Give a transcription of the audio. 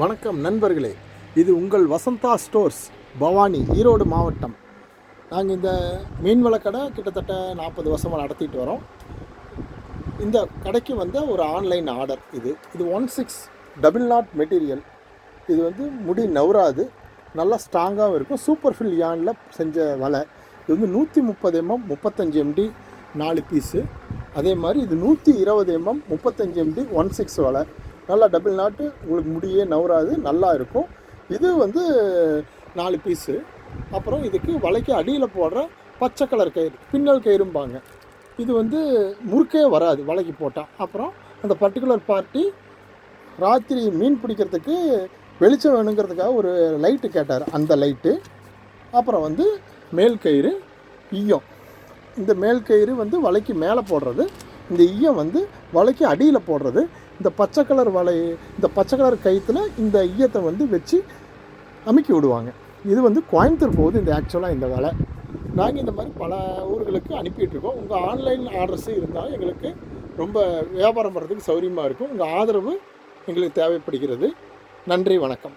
வணக்கம் நண்பர்களே. இது உங்கள் வசந்தா ஸ்டோர்ஸ் பவானி ஈரோடு மாவட்டம். நாங்கள் இந்த மீன் வளக்கடை கிட்டத்தட்ட நாற்பது வருஷமாக நடத்திட்டு வரோம். இந்த கடைக்கு வந்த ஒரு ஆன்லைன் ஆர்டர் இது. இது one six double knot material. இது வந்து முடி நவராது நல்லா ஸ்ட்ராங்காகவும் இருக்கும். சூப்பர் ஃபில் யானில் செஞ்ச வலை. இது வந்து நூற்றி முப்பது எம்எம் முப்பத்தஞ்சு எம்டி நாலு பீஸு. அதே மாதிரி இது நூற்றி இருபது எம்எம் முப்பத்தஞ்சு எம்டி ஒன் சிக்ஸ் வலை. நல்லா டபுள் நாட்டு உங்களுக்கு முடியே நவராது நல்லா இருக்கும். இது வந்து நாலு பீஸு அப்புறம் இதுக்கு வலைக்கு அடியில் போடுற பச்சை கலர் கயிறு பின்னல் கயிறும்பாங்க. இது வந்து முறுக்கே வராது வலைக்கு போட்டால் அப்புறம் அந்த பர்டிகுலர் பார்ட்டி ராத்திரி மீன் பிடிக்கிறதுக்கு வெளிச்சம் வேணுங்கிறதுக்காக ஒரு லைட்டு கேட்டார் அந்த லைட்டு அப்புறம் வந்து மேல் கயிறு ஈயம். இந்த மேல் கயிறு வந்து வலைக்கு மேலே போடுறது. இந்த ஈயம் வந்து வலைக்கு அடியில் போடுறது. இந்த பச்சை கலர் வலை இந்த பச்சை கலர் கயிற்றுல இந்த ஈயத்தை வந்து வச்சு அமுக்கி விடுவாங்க. இது வந்து கோயம்புத்தூர் போகுது இந்த ஆக்சுவலாக இந்த வலை. நாங்கள் இந்த மாதிரி பல ஊர்களுக்கு அனுப்பிட்டுருக்கோம் உங்கள் ஆன்லைன் ஆர்டர்ஸு இருந்தால் எங்களுக்கு ரொம்ப வியாபாரம் பண்ணுறதுக்கு சௌகரியமாக இருக்கும். உங்கள் ஆதரவு எங்களுக்கு தேவைப்படுகிறது. நன்றி வணக்கம்.